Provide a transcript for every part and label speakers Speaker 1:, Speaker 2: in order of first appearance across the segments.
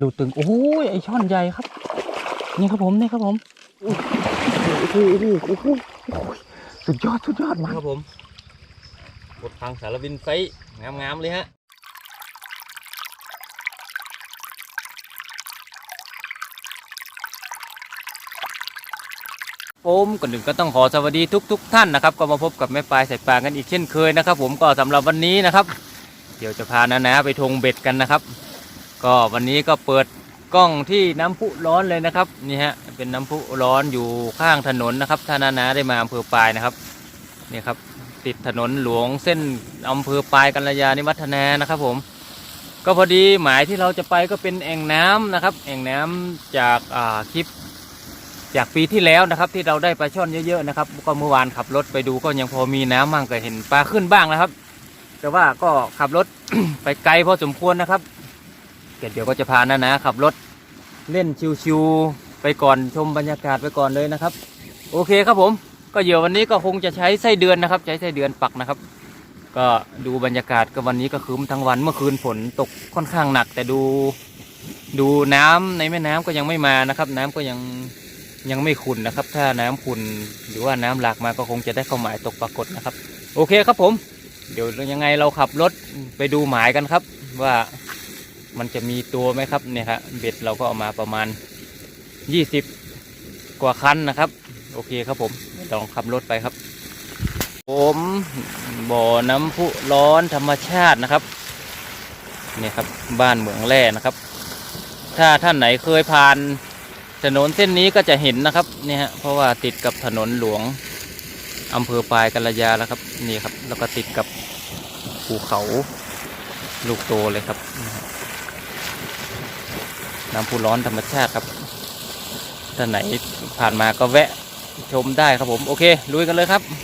Speaker 1: ดูตึงโอ้ยไอช่อนใหญ่ครับ นี่ครับผมนี่ครับผมโอ้โหโอ้โหโอ้โหสุดยอดสุดยอดมาก
Speaker 2: ครับผมกดพังสารวินไซงามๆเลยฮะผมก่อนหนึ่งก็ต้องขอสวัสดีทุกๆท่านนะครับ ก็มาพบกับแม่ปลายใส่ปลากันอีกเช่นเคยนะครับ ผมก็สำหรับวันนี้นะครับ เดี๋ยวจะพานานาไปทงเบ็ดกันนะครับ ก็วันนี้ก็เปิดกล้องที่น้ำพุร้อนเลยนะครับนี่ฮะเป็นน้ำพุร้อนอยู่ข้างถนนนะครับถ้านานาได้มาอำเภอปลายนะครับนี่ครับติดถนนหลวงเส้นอำเภอปลายกัลยาณิวัฒนานะครับผม ก็พอดีหมายที่เราจะไปก็เป็นแอ่งน้ำนะครับแอ่งน้ำจากอ่าคลิปจากปีที่แล้วนะครับที่เราได้ปลาช่อนเยอะๆนะครับก็เมื่อวานขับรถไปดูก็ยังพอมีน้ำมั่งก็เห็นปลาขึ้นบ้างนะครับ แต่ว่าก็ขับรถไปไกลพอสมควรนะครับ เดี๋ยวก็จะพานะนะขับรถเล่นชิวๆไปก่อนชมบรรยากาศไปก่อนเลยนะครับ โอเคครับผมก็เดี๋ยววันนี้ก็คงจะใช้ไส้เดือนนะครับ ใช้ไส้เดือนปักนะครับ ก็ดูบรรยากาศก็วันนี้ก็ครึ้มทั้งวันเมื่อคืนฝนตกค่อนข้างหนัก แต่ดูดูน้ำในแม่น้ำก็ยังไม่มานะครับ น้ำก็ยังยังไม่ขุ่นนะครับ ถ้าน้ำขุ่นหรือว่าน้ำหลากมาก็คงจะได้เข้าหมายตกปรากฏนะครับ โอเคครับผม เดี๋ยวยังไงเราขับรถไปดูหมายกันครับว่า มันจะมีตัวไหมครับเนี่ยครับเบ็ดเราก็เอามาประมาณ 20 กว่าคันนะครับ โอเคครับผมลองขับรถไปครับ ผมบ่อน้ำพุร้อนธรรมชาตินะครับนี่ครับบ้านเหมืองแร่นะครับ ถ้าท่านไหนเคยผ่านถนนเส้นนี้ก็จะเห็นนะครับเนี่ยฮะเพราะว่าติดกับถนนหลวงอำเภอปลายกัลยาแล้วครับนี่ครับ แล้วก็ติดกับภูเขาลูกโตเลยครับ น้ำพุร้อนธรรมชาติครับท่านไหนผ่านมาก็แวะชมได้ครับผม โอเคลุยกันเลยครับ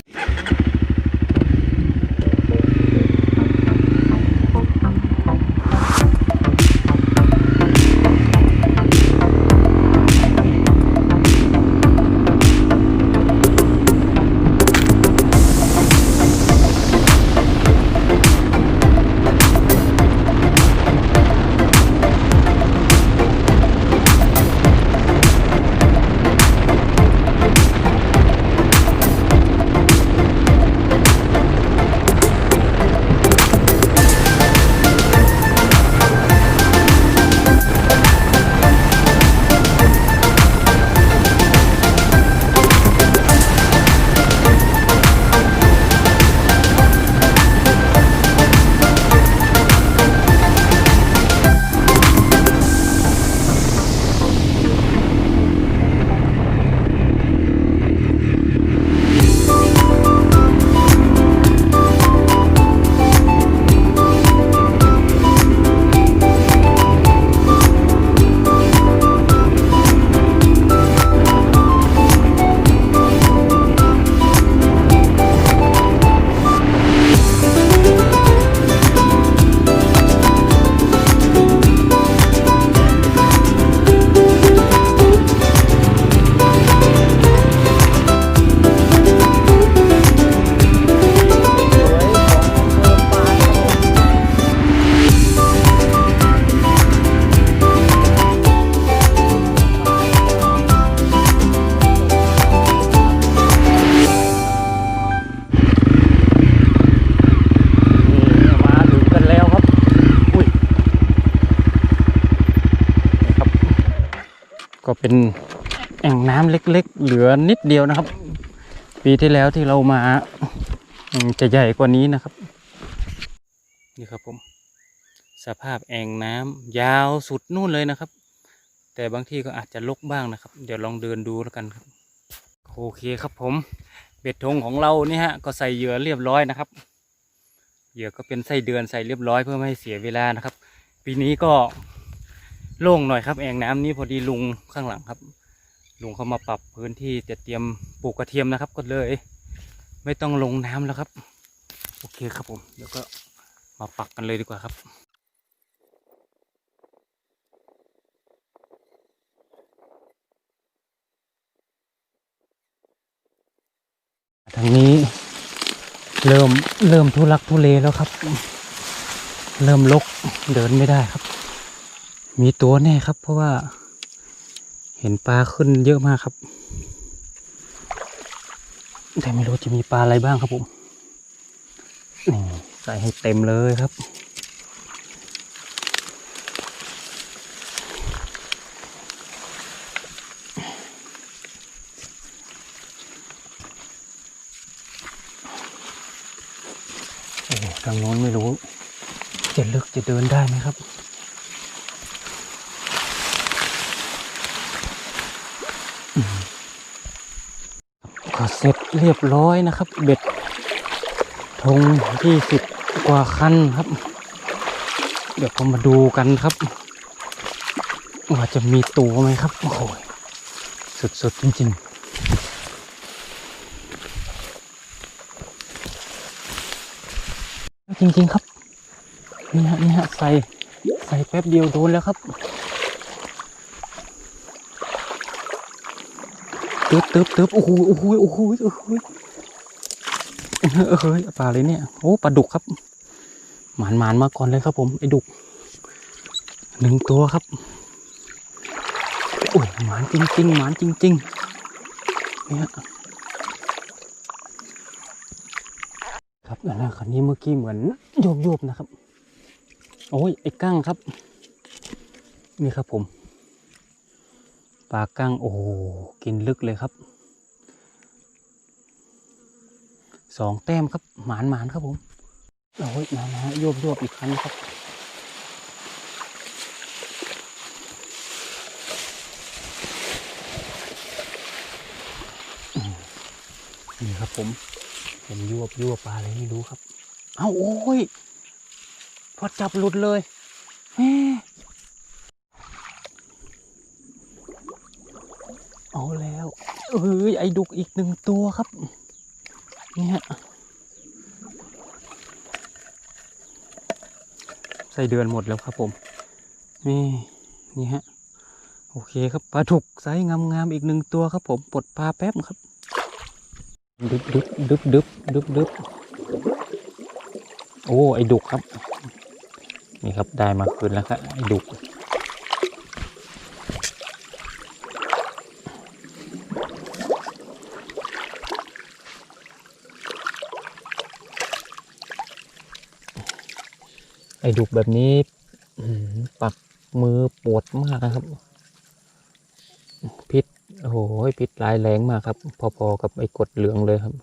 Speaker 2: อนิดเดียวนะครับ ปีที่แล้วที่เรามาจะใหญ่กว่านี้นะครับ นี่ครับผม สภาพแอ่งน้ำยาวสุดนู่นเลยนะครับ แต่บางที่ก็อาจจะลกบ้างนะครับ เดี๋ยวลองเดินดูแล้วกันครับ โอเคครับผม เบ็ดธงของเรานี่ฮะก็ใส่เหยื่อเรียบร้อยนะครับ เหยื่อก็เป็นไส้เดือนใส่เรียบร้อยเพื่อไม่ให้เสียเวลานะครับ ปีนี้ก็โล่งหน่อยครับ แอ่งน้ำนี้พอดีลุงข้างหลังครับ ลุงเขามาปรับพื้นที่จะเตรียมปลูกกระเทียมนะครับก็เลย ไม่ต้องลงน้ำแล้วครับ โอเคครับผมเดี๋ยวก็มาปักกันเลยดีกว่าครับทางนี้เริ่มเริ่มทุลักทุเลแล้วครับ เริ่มลกเดินไม่ได้ครับ มีตัวแน่ครับ เพราะว่า เห็นปลาขึ้นเยอะมากครับ แต่ไม่รู้จะมีปลาอะไรบ้างครับผมนี่ใส่ให้เต็มเลยครับ โอ้ทางโน้นไม่รู้ จะลึกจะเดินได้ไหมครับ ก็ เสร็จเรียบร้อยนะครับ เบ็ดธงที่สิบกว่าคันครับ เดี๋ยวผมมาดูกันครับ ว่าจะมีตัวไหมครับ โอ้โหสุดๆจริง ๆจริงๆครับ นี่ฮะนี่ฮะใส่ใส่แป๊บเดียวโดนแล้วครับ ตึ๊บตึ๊บตึ๊บโอ้โหโอ้โหโอ้โหโอ้โหเฮ้ยปลาเลยเนี่ยโอ้ปลาดุกครับหมานหมานมาก่อนเลยครับผมไอ้ดุกหนึ่งตัวครับโอ้ยหมานจริงๆหมานจริงๆเนี่ยครับอันนั้นคันนี้เมื่อกี้เหมือนโยบโยบๆนะครับ โอ้ยไอ้กั้งครับ นี่ครับผม ปลากั้งโอ้โหกินลึกเลยครับสองแต้มครับหมานหมานครับผมโอ้ยนะนะโยบโยบอีกครั้งครับ นี่ครับผมเป็นยวบยวบปลาอะไรไม่รู้ครับ เอาโอ้ยพอจับหลุดเลยแหม เอาแล้ว เอ้ยไอ้ดุกอีกหนึ่งตัวครับ เนี่ยใส่เดือนหมดแล้วครับผม นี่นี่ฮะ โอเคครับปลาดุกไซส์งามๆอีกหนึ่งตัวครับผมปลดปลาแป๊บครับ ดึบดึบดึบดึบดึบดึบโอ้ไอ้ดุกครับ นี่ครับได้มาคืนแล้วครับไอ้ดุก ไอ้ดุกแบบนี้ปักมือปวดมากนะครับ พิษโอ้โหพิษร้ายแรงมากครับ พอๆกับไอ้กดเหลืองเลยครับ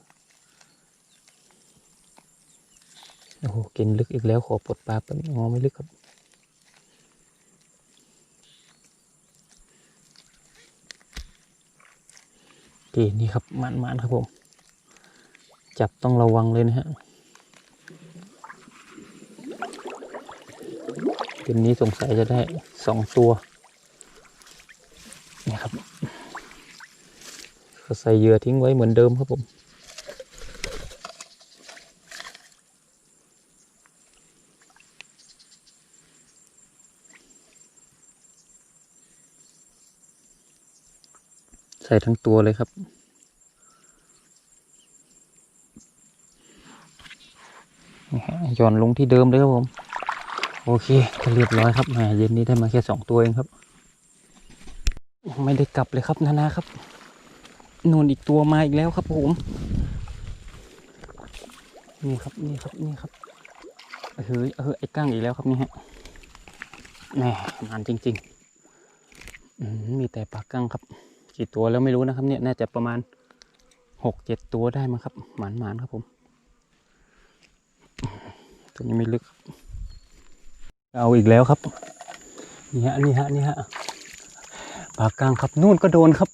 Speaker 2: โอ้โหกินลึกอีกแล้วขอปลดปลาแป๊บงอไม่ลึกครับดีนี่ครับมันๆครับผม จับต้องระวังเลยนะฮะ เป็นนี้สงสัยจะได้สองตัวนี่ครับก็ใส่เหยื่อทิ้งไว้เหมือนเดิมครับผมใส่ทั้งตัวเลยครับย่อนลงที่เดิมเลยครับผม โอเคก็เรียบร้อยครับแหมเย็นนี้ได้มาแค่สองตัวเองครับ ไม่ได้กลับเลยครับนานาครับนูนอีกตัวมาอีกแล้วครับผมนี่ครับนี่ครับนี่ครับเฮ้ยเออไอ้ก้างอีกแล้วครับนี่ฮะแหมนานจริงๆอมีแต่ปลากั้งครับ กี่ตัวแล้วไม่รู้นะครับ เนี่ยน่าจะประมาณหกเจ็ดตัวได้มั้งครับหมานหมานๆครับผมตัวนี้ไม่ลึกครับ เอาอีกแล้วครับ นี่ฮะนี่ฮะนี่ฮะปากกลางครับนู่นก็โดนครับ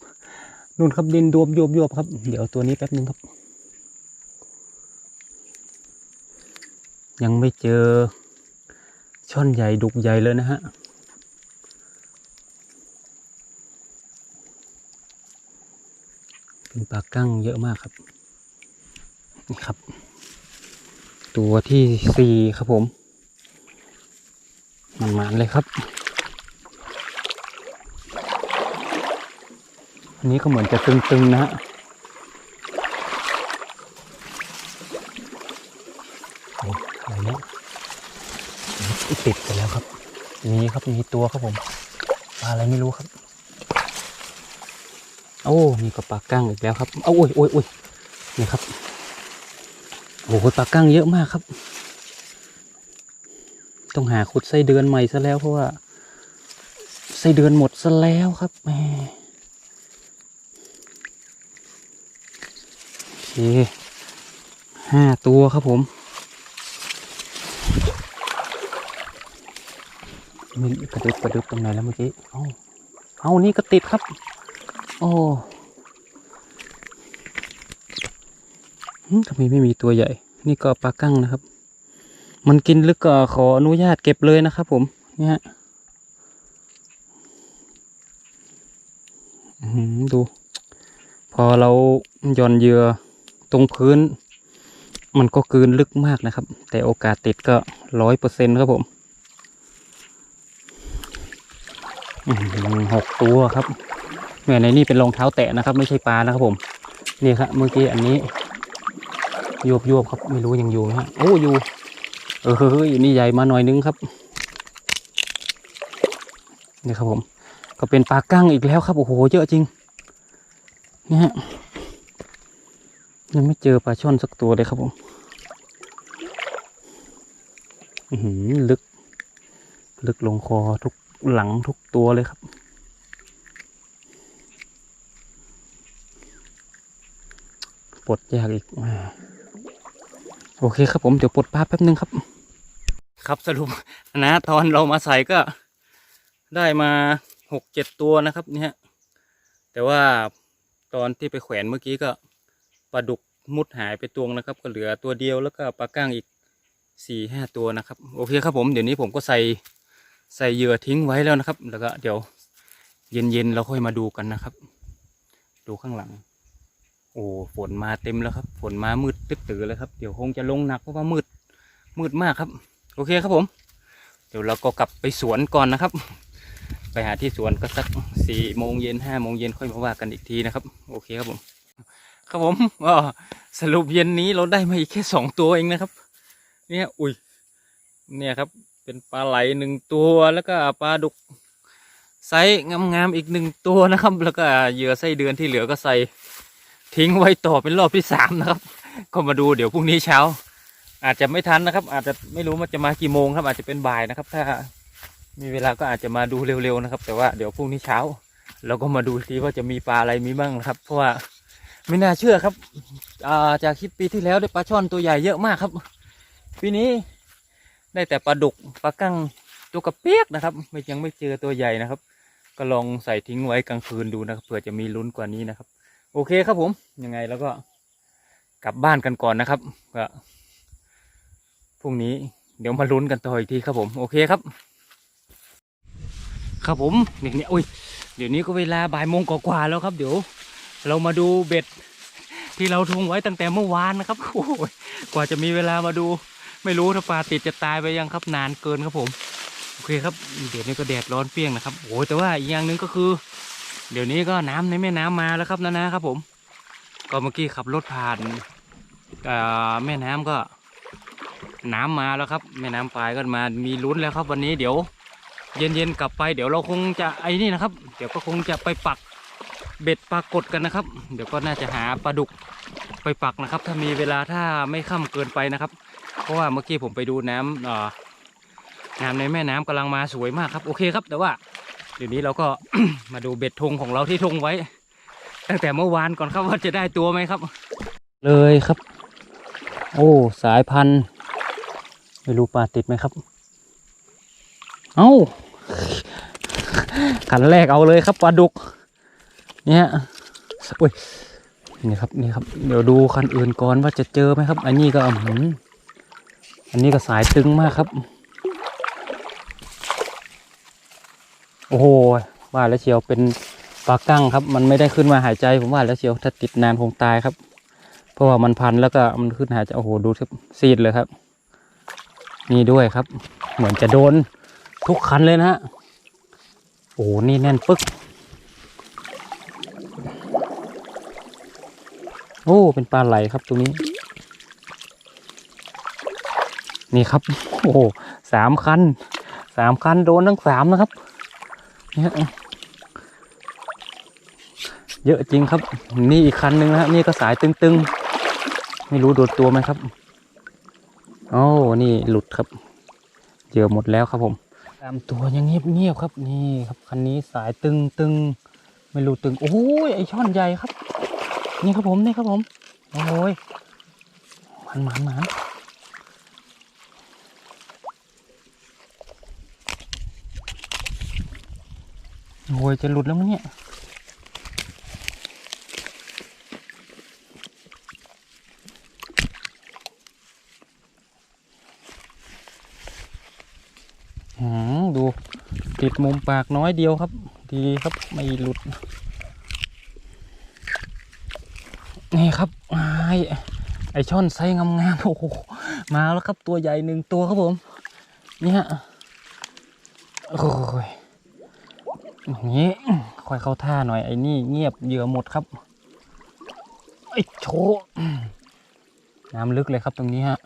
Speaker 2: นู่นครับดินดวบโยบโยบครับ เดี๋ยวตัวนี้แป๊บนึงครับ ยังไม่เจอช่อนใหญ่ดุกใหญ่เลยนะฮะเป็นปลากั้งเยอะมากครับ นี่ครับ ตัวที่สี่ครับผม มันมาเลยครับ อันนี้ก็เหมือนจะตึงๆนะฮะโอ้อะไรเนี่ยติดไปแล้วครับ มีครับมีตัวครับผมปลาอะไรไม่รู้ครับ โอ้มีกับปลากั้งอีกแล้วครับ เอาโอ้ยโอ้ยโอ้ยนี่ครับโอ้โหปลากั้งเยอะมากครับ ต้องหาขุดไส้เดือนใหม่ซะแล้วเพราะว่าไส้เดือนหมดซะแล้วครับแหมโอเคห้าตัวครับผมมีกระดึบกระดึบตรงไหนแล้วเมื่อกี้ เอาเอานี่ก็ติดครับ โอ้ทำไมไม่มีตัวใหญ่ นี่ก็ปลากั้งนะครับ มันกินลึกก็ขออนุญาตเก็บเลยนะครับผมเนี่ยฮะดู พอเราย่อนเยื่อตรงพื้น มันก็กืนลึกมากนะครับ แต่โอกาสติดก็ร้อยเปอร์เซ็นต์ครับผมหกตัวครับแม่ในนี่เป็นรองเท้าแตะนะครับ ไม่ใช่ปลานะครับผม นี่ครับเมื่อกี้อันนี้ยวบยบครับ ไม่รู้ยังอยู่ไหมฮะโอ้อยู่ เออเฮ้ยนี่ใหญ่มาหน่อยนึงครับนี่ครับผม ก็เป็นปลากั้งอีกแล้วครับโอ้โหเยอะจริงนี่ฮะยังไม่เจอปลาช่อนสักตัวเลยครับผมอือหือลึก ลึกลงคอทุกหลังทุกตัวเลยครับ ปลดยากอีก โอเคครับผม เดี๋ยวปลดปลาแป๊บนึงครับ ครับสรุปนะตอนเรามาใส่ก็ได้มาหกเจ็ดตัวนะครับเนี่ยแต่ว่าตอนที่ไปแขวนเมื่อกี้ก็ปลาดุกมุดหายไปตัวงนะครับ ก็เหลือตัวเดียวแล้วก็ปลาก้างอีกสี่ห้าตัวนะครับ โอเคครับผมเดี๋ยวนี้ผมก็ใส่ใส่เหยื่อทิ้งไว้แล้วนะครับ แล้วก็เดี๋ยวเย็นๆเราค่อยมาดูกันนะครับ ดูข้างหลัง โอ้ฝนมาเต็มแล้วครับ ฝนมามืดตึ๊ดตือเลยครับ เดี๋ยวคงจะลงหนักเพราะว่ามืดมืดมากครับ โอเคครับผม เดี๋ยวเราก็กลับไปสวนก่อนนะครับ ไปหาที่สวนก็สักสี่โมงเย็นห้าโมงเย็นค่อยมาว่ากันอีกทีนะครับ โอเคครับผม ครับผมก็สรุปเย็นนี้เราได้มาอีกแค่สองตัวเองนะครับ เนี่ยอุ้ยเนี่ยครับ เป็นปลาไหลหนึ่งตัวแล้วก็ปลาดุกไซส์งามๆอีกหนึ่งตัวนะครับ แล้วก็เหยื่อไส้เดือนที่เหลือก็ใส่ทิ้งไว้ต่อเป็นรอบที่สามนะครับ ก็มาดูเดี๋ยวพรุ่งนี้เช้า อาจจะไม่ทันนะครับ อาจจะไม่รู้มันจะมากี่โมงครับ อาจจะเป็นบ่ายนะครับ ถ้ามีเวลาก็อาจจะมาดูเร็วๆนะครับ แต่ว่าเดี๋ยวพรุ่งนี้เช้า เราก็มาดูทีว่าจะมีปลาอะไรมีบ้างนะครับ เพราะว่าไม่น่าเชื่อครับาจากคลิปปีที่แล้วได้ปลาช่อนตัวใหญ่เยอะมากครับ ปีนี้ได้แต่ปลาดุกปลากั้งตัวกระเปียกนะครับยังไม่เจอตัวใหญ่นะครับ ก็ลองใส่ทิ้งไว้กลางคืนดูนะครับเผื่อจะมีลุ้นกว่านี้นะครับ โอเคครับผมยังไงแล้วก็กลับบ้านกันก่อนนะครับก็ พรุ่งนี้เดี๋ยวมาลุ้นกันต่ออีกทีครับผม โอเคครับ ครับผมเดี๋ยวนี้อุ้ยเดี๋ยวนี้ก็เวลาบ่ายโมงกว่าแล้วครับ เดี๋ยว เรามาดูเบ็ด ที่เราทุงไว้ตั้งแต่เมื่อวานนะครับโอ้ยกว่าจะมีเวลามาดู ไม่รู้ถ้าปลาติดจะตายไปยังครับนานเกินครับผม โอเคครับเดี๋ยวนี้ก็แดดร้อนเปรี้ยงนะครับโอ้ยแต่ว่าอีกอย่างหนึ่งก็คือ เดี๋ยวนี้ก็น้ำในแม่น้ำมาแล้วครับนะนะครับผม ก็เมื่อกี้ขับรถผ่านอ่อแม่น้ำก็ น้ำมาแล้วครับ แม่น้ำปลายก็มามีลุ้นแล้วครับ วันนี้เดี๋ยว เย็นๆกลับไปเดี๋ยวเราคงจะไอ้นี่นะครับ เดี๋ยวก็คงจะไปปักเบ็ดปรากฏกันนะครับ เดี๋ยวก็น่าจะหาปลาดุกไปปักนะครับ ถ้ามีเวลาถ้าไม่ค่ำเกินไปนะครับ เพราะว่าเมื่อกี้ผมไปดูน้ำเอ่อน้ำในแม่น้ำกำลังมาสวยมากครับ โอเคครับ แต่ว่าเดี๋ยวนี้เราก็มาดูเบ็ดธงของเราที่ธงไว้ ตั้งแต่เมื่อวานก่อนครับว่าจะได้ตัวไหมครับ เลยครับ โอ้ สายพันธุ์ ไม่รู้ปลาติดไหมครับ เอ้าขันแรกเอาเลยครับปลาดุก เนี่ยอุ้ยนี่ครับนี่ครับเดี๋ยวดูคันอื่นก่อนว่าจะเจอไหมครับ อันนี้ก็อื้อหืออันนี้ก็สายตึงมากครับ โอ้โหว่าแล้วเชียวเป็นปลากั้งครับ มันไม่ได้ขึ้นมาหายใจผมว่าแล้วเชียวถ้าติดนานคงตายครับ เพราะว่ามันพันแล้วก็มันขึ้นหายใจโอ้โหดูครับซีดเลยครับ นี่ด้วยครับ เหมือนจะโดนทุกคันเลยนะฮะโอ้โหนี่แน่นปึ๊ก โอ้ เป็นปลาไหลครับตรงนี้ นี่ครับ โอ้สามคันสามคันโดนทั้งสามนะครับ เนี่ยเยอะจริงครับ นี่อีกคันหนึ่งนะฮะนี่ก็สายตึงๆ ไม่รู้โดนตัวไหมครับ โอ้นี่หลุดครับเจอหมดแล้วครับผมตามตัวยังเงียบๆครับนี่ครับคันนี้สายตึงตึงไม่รู้ตึงโอ้ยไอช่อนใหญ่ครับ นี่ครับผมนี่ครับผมโอ้ยมันมันมันโอ้ยจะหลุดแล้วมั้งเนี่ย หืมดู ติดมุมปากน้อยเดียวครับ ดีครับไม่หลุด นี่ครับไอ้ไอช่อนไซงามๆโอ้โหมาแล้วครับตัวใหญ่หนึ่งตัวครับผมเนี่ยโอ้ยอย่างนี้ค่อยเข้าท่าหน่อยไอ้นี่เงียบเหยื่อหมดครับไอ้โชน้ำลึกเลยครับตรงนี้ฮะ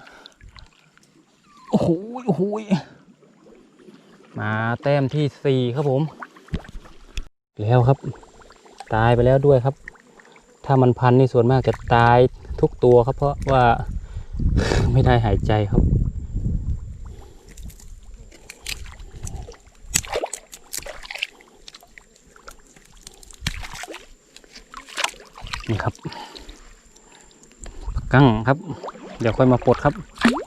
Speaker 2: โอ้โหโอ้โห มาแต้มที่สี่ครับผม แล้วครับ ตายไปแล้วด้วยครับ ถ้ามันพันนี่ส่วนมากจะตายทุกตัวครับ เพราะว่าไม่ได้หายใจครับ นี่ครับกั้งครับ เดี๋ยวค่อยมาปลดครับ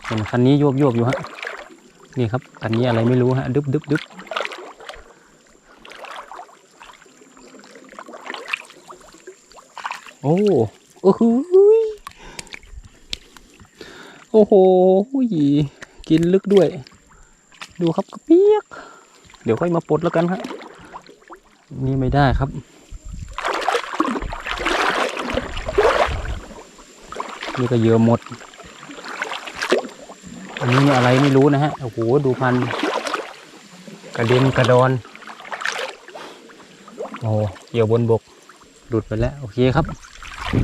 Speaker 2: เห็นคันนี้โยบโยบๆอยู่ฮะ นี่ครับ อันนี้อะไรไม่รู้ฮะ ดึบดึบดึบโอ้โอ้โหโอ้โหยกินลึกด้วย ดูครับกระเปียก เดี๋ยวค่อยมาปลดแล้วกันครับนี่ไม่ได้ครับ นี่ก็เยอะหมด อันนี้เนี่ยอะไรไม่รู้นะฮะ โอ้โห ดูพัน กระเด็นกระดอน โอ้เกี่ยวบนบก หลุดไปแล้ว โอเคครับ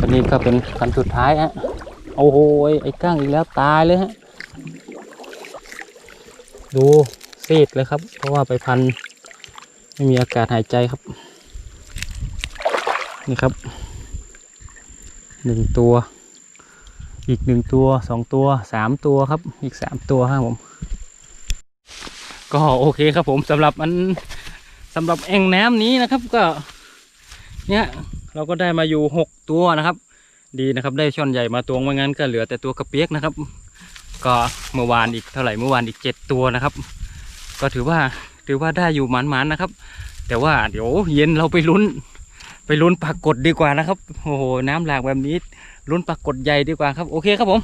Speaker 2: อันนี้ก็เป็นคันสุดท้ายฮะ โอ้โห ไอ้ก้างอีกแล้วตายเลยฮะ ดูซีดเลยครับ เพราะว่าไปพัน ไม่มีอากาศหายใจครับ นี่ครับ หนึ่งตัว อีกหนึ่งตัวสองตัวสามตัวครับ อีกสามตัวครับผม ก็โอเคครับผมสำหรับมันสำหรับแอ่งน้ำนี้นะครับ ก็ เนี่ยเราก็ได้มาอยู่หกตัวนะครับ ดีนะครับ ได้ช่อนใหญ่มาตัวไม่งั้นก็เหลือแต่ตัวกระเปียกนะครับ ก็เมื่อวานอีกเท่าไหร่เมื่อวานอีกเจ็ดตัวนะครับ ก็ถือว่าถือว่าได้อยู่หมันๆนะครับ แต่ว่าเดี๋ยวเย็นเราไปลุ้น ไปลุ้นปรากฏดีกว่านะครับ โอ้โหน้ำหลากแบบนี้ ลุ้นปรากฏใหญ่ดีกว่าครับโอเคครับผม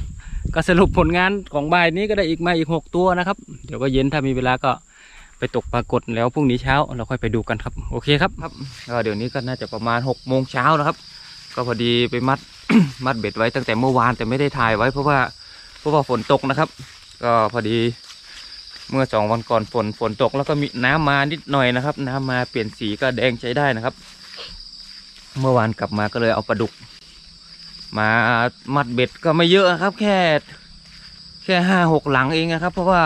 Speaker 2: ก็สรุปผลงานของบ่ายนี้ก็ได้อีกมาอีกหกตัวนะครับ เดี๋ยวก็เย็นถ้ามีเวลาก็ไปตกปรากฏแล้วพรุ่งนี้เช้าเราค่อยไปดูกันครับโอเคครับครับก็เดี๋ยวนี้ก็น่าจะประมาณหกโมงเช้านะครับ ก็พอดีไปมัดมัดเบ็ดไว้ตั้งแต่เมื่อวานแต่ไม่ได้ถ่ายไว้เพราะว่าเพราะว่าฝนตกนะครับ ก็พอดีเมื่อสองวันก่อนฝนฝนตกแล้วก็มีน้ำมานิดหน่อยนะครับ น้ำมาเปลี่ยนสีก็แดงใช้ได้นะครับ เมื่อวานกลับมาก็เลยเอาปลาดุก มามัดเบ็ดก็ไม่เยอะครับ แค่แค่ห้าหกหลังเองนะครับ เพราะว่า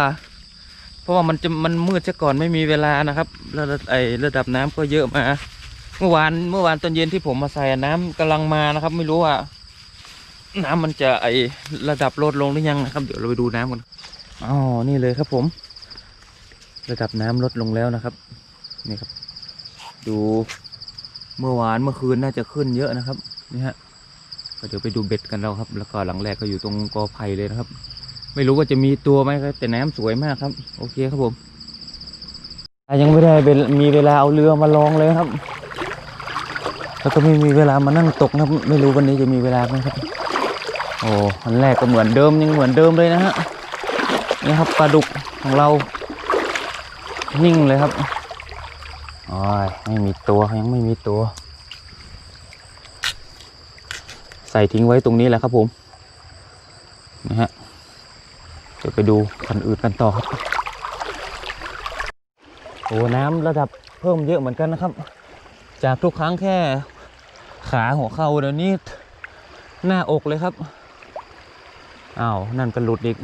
Speaker 2: เพราะว่ามันจะมันมืดซะก่อนไม่มีเวลานะครับระดับไอระดับน้ำก็เยอะมา เมื่อวานเมื่อวานตอนเย็นที่ผมมาใส่น้ำกำลังมานะครับ ไม่รู้ว่า น้ำมันจะไอระดับลดลงหรือยังนะครับ เดี๋ยวเราไปดูน้ำกันอ๋อนี่เลยครับผม ระดับน้ำลดลงแล้วนะครับ นี่ครับ ดูเมื่อวานเมื่อคืนน่าจะขึ้นเยอะนะครับ นี่ฮะ เดี๋ยวไปดูเบ็ดกันเราครับ แล้วก็หลังแรกก็อยู่ตรงกอไผ่เลยนะครับ ไม่รู้ว่าจะมีตัวไหมครับแต่น้ำสวยมากครับ โอเคครับผมยังไม่ได้เป็นมีเวลาเอาเรือมาลองเลยครับ แล้วก็ไม่มีเวลามานั่งตกนะครับ ไม่รู้วันนี้จะมีเวลาไหมครับ โอ้วันแรกก็เหมือนเดิมยังเหมือนเดิมเลยนะฮะนี่ครับปลาดุกของเรา นิ่งเลยครับโอ้ยไม่มีตัวยังไม่มีตัว ใส่ทิ้งไว้ตรงนี้แหละครับผมนะฮะเดี๋ยวไปดูคันอื่นกันต่อครับโอ้น้ำระดับเพิ่มเยอะเหมือนกันนะครับ จากทุกครั้งแค่ขาหัวเข่าเดี๋ยวนี้หน้าอกเลยครับอ้าวนั่นก็หลุดอีก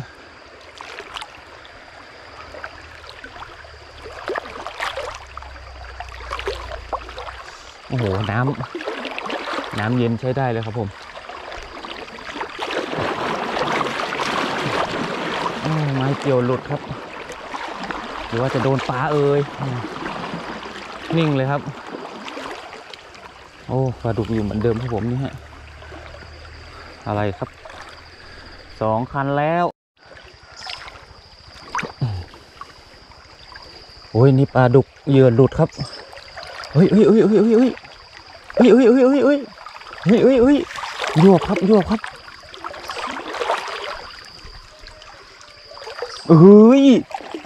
Speaker 2: โอ้โหน้ำน้ำเย็นใช้ได้เลยครับผม ไม้เกี่ยวหลุดครับ หรือว่าจะโดนปลาเอ่ยนิ่งเลยครับ โอ้ปลาดุกอยู่เหมือนเดิมครับผมนี่ฮะอะไรครับสองคันแล้วโอ้ยนี่ปลาดุกเหยื่อหลุดครับเฮ้ยเฮ้ยเฮ้ยเฮ้ยเฮ้ยเฮ้ยเฮ้ยเฮ้ยเฮ้ยเฮ้ยเฮ้ยเฮ้ยเฮ้ยเฮ้ยยวกครับยวกครับ เฮ้ย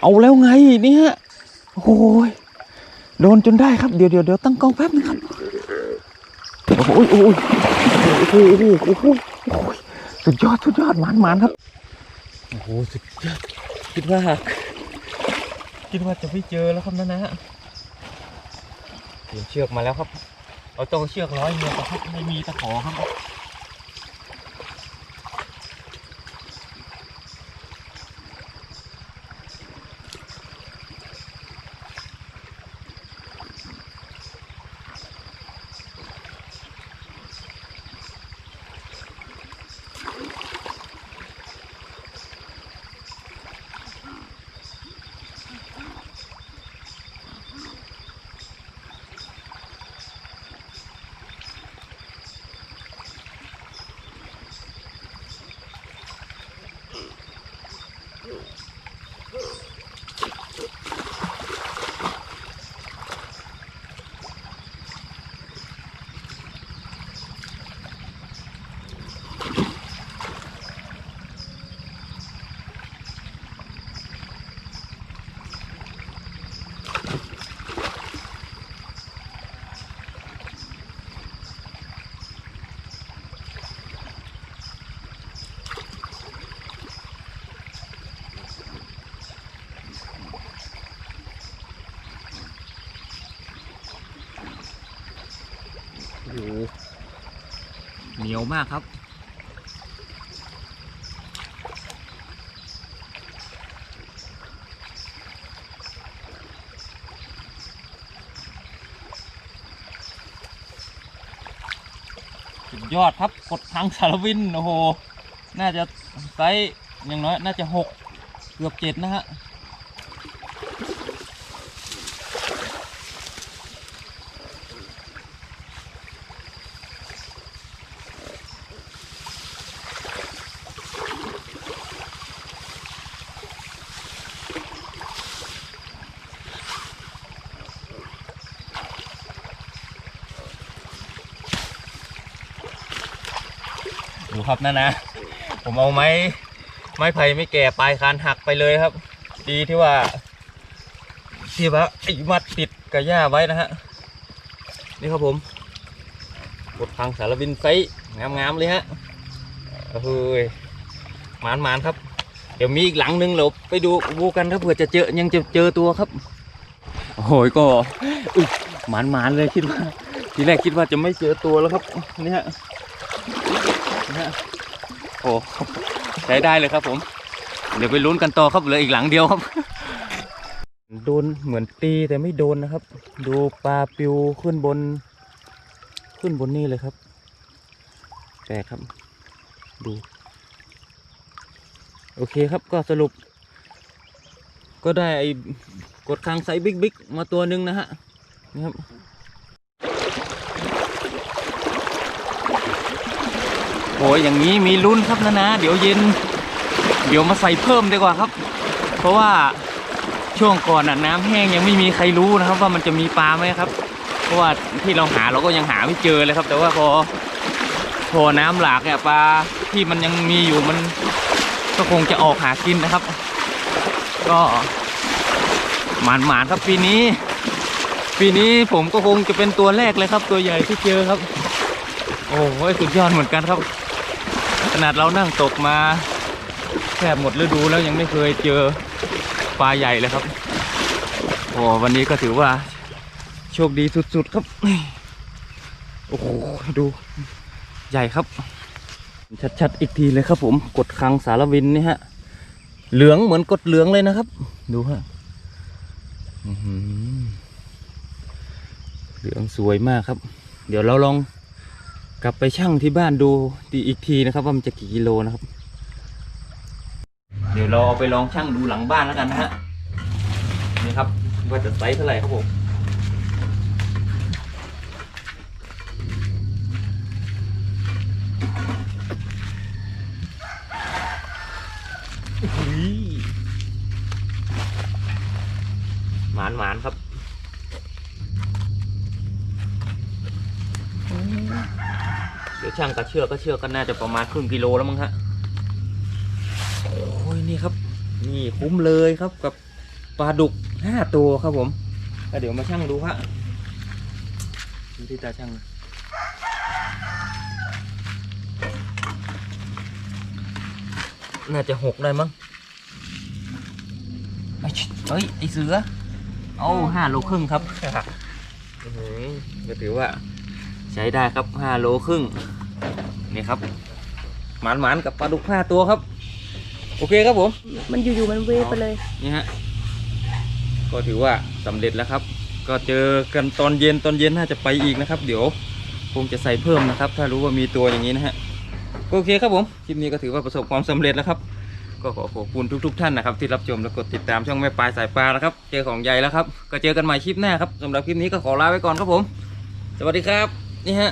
Speaker 2: เอาแล้วไงเนี่ยโอ้ยโดนจนได้ครับ เดี๋ยวเดี๋ยวเดี๋ยวตั้งกล้องแป๊บนึงครับ โอ้โหโอ้ยโอ้โหโอ้โหโอ้โหสุดยอดสุดยอดหมานหมานครับ โอ้โห สุดยอด คิดว่า คิดว่าจะไม่เจอแล้วครับนะนะเตรียมเชือกมาแล้วครับ เราต้องเชือกร้อยเงียครับ ไม่มีตะขอครับ เหนียวมากครับ สุดยอดครับกดทางสารวิน โอ้โห น่าจะไซส์อย่างน้อย น่าจะหกเกือบเจ็ดนะฮะ ครับนั่นนะผมเอาไม้ไม้ไผ่ไม่แก่ปลายคานหักไปเลยครับ ดีที่ว่า ที่ว่าไอ้มัดติดกับหญ้าไว้นะฮะนี่ครับผมกดพังสารวินไซงามๆเลยฮะเฮ้ยหมานมานๆครับ เดี๋ยวมีอีกหลังนึงเราไปดูดูกันครับเผื่อจะเจอยังจะเจอตัวครับโอ้โหก็หมานมานๆเลยคิดว่า ทีแรกคิดว่าจะไม่เจอตัวแล้วครับนี่ฮะ นะโอ้ใช้ได้เลยครับผม เดี๋ยวไปลุ้นกันต่อครับเหลืออีกหลังเดียวครับ โดนเหมือนตีแต่ไม่โดนนะครับ ดูปลาปิวขึ้นบน ขึ้นบนนี่เลยครับแปลกครับ ดู โอเคครับก็สรุป ก็ได้ไอ้กดคางไซบิ๊กบิ๊กมาตัวหนึ่งนะฮะนี่ครับ โอ้ยอย่างนี้มีลุ้นครับนะนะเดี๋ยวเย็น เดี๋ยวมาใส่เพิ่มดีกว่าครับ เพราะว่าช่วงก่อนน่ะน้ำแห้งยังไม่มีใครรู้นะครับ ว่ามันจะมีปลาไหมครับ เพราะว่าที่เราหาเราก็ยังหาไม่เจอเลยครับ แต่ว่าพอพอน้ำหลากเนี่ยปลาที่มันยังมีอยู่มันก็คงจะออกหากินนะครับ ก็หมานหมานครับปีนี้ ปีนี้ผมก็คงจะเป็นตัวแรกเลยครับ ตัวใหญ่ที่เจอครับ โอ้โหสุดยอดเหมือนกันครับ นาดเรานั่งตกมาแทบหมดฤดูแล้วยังไม่เคยเจอปลาใหญ่เลยครับ โอ้วันนี้ก็ถือว่า โชคดีสุดๆครับ โอ้โหดูใหญ่ครับ ชัดๆอีกทีเลยครับผมกดคังสารวินนี่ฮะ เหลืองเหมือนกดเหลืองเลยนะครับ ดูฮะเหลืองสวยมากครับ เดี๋ยวเราลอง กลับไปชั่งที่บ้านดูดีอีกทีนะครับ ว่ามันจะกี่กิโลนะครับ เดี๋ยวเราเอาไปลองชั่งดูหลังบ้านแล้วกันนะฮะนี่ครับว่าจะไซส์เท่าไหร่ครับผมอุ๊ยหมานหมานๆครับ เดี๋ยว ช่างกระเชือกก็เชือกก็น่าจะประมาณครึ่งกิโลแล้วมั้งฮะโอ้ยนี่ครับ นี่คุ้มเลยครับกับปลาดุกห้าตัวครับผมก็เดี๋ยวมาช่างดูฮะดูที่ตาช่างนะน่าจะหกได้มั้งไอ้ชิเฮ้ยไอเสือเอาห้าโลครึ่งครับอื้อหือก็ถือว่าใช้ได้ครับห้าโลครึ่ง นี่ครับหมานหมานๆกับปลาดุกห้าตัวครับ โอเคครับผม
Speaker 3: มันอยู่ๆมันเวไปเลย
Speaker 2: นี่ฮะ ก็ถือว่าสำเร็จแล้วครับ ก็เจอกันตอนเย็นตอนเย็นน่าจะไปอีกนะครับ เดี๋ยวคงจะใส่เพิ่มนะครับ ถ้ารู้ว่ามีตัวอย่างนี้นะฮะก็โอเคครับผมคลิปนี้ก็ถือว่าประสบความสำเร็จแล้วครับก็ขอขอบคุณทุก ๆ ท่านนะครับ ที่รับชมและกดติดตามช่องแม่ปลายสายปลานะครับ เจอของใหญ่แล้วครับ ก็เจอกันใหม่คลิปหน้าครับสำหรับคลิปนี้ก็ขอลาไว้ก่อนครับผม สวัสดีครับ นี่ฮะ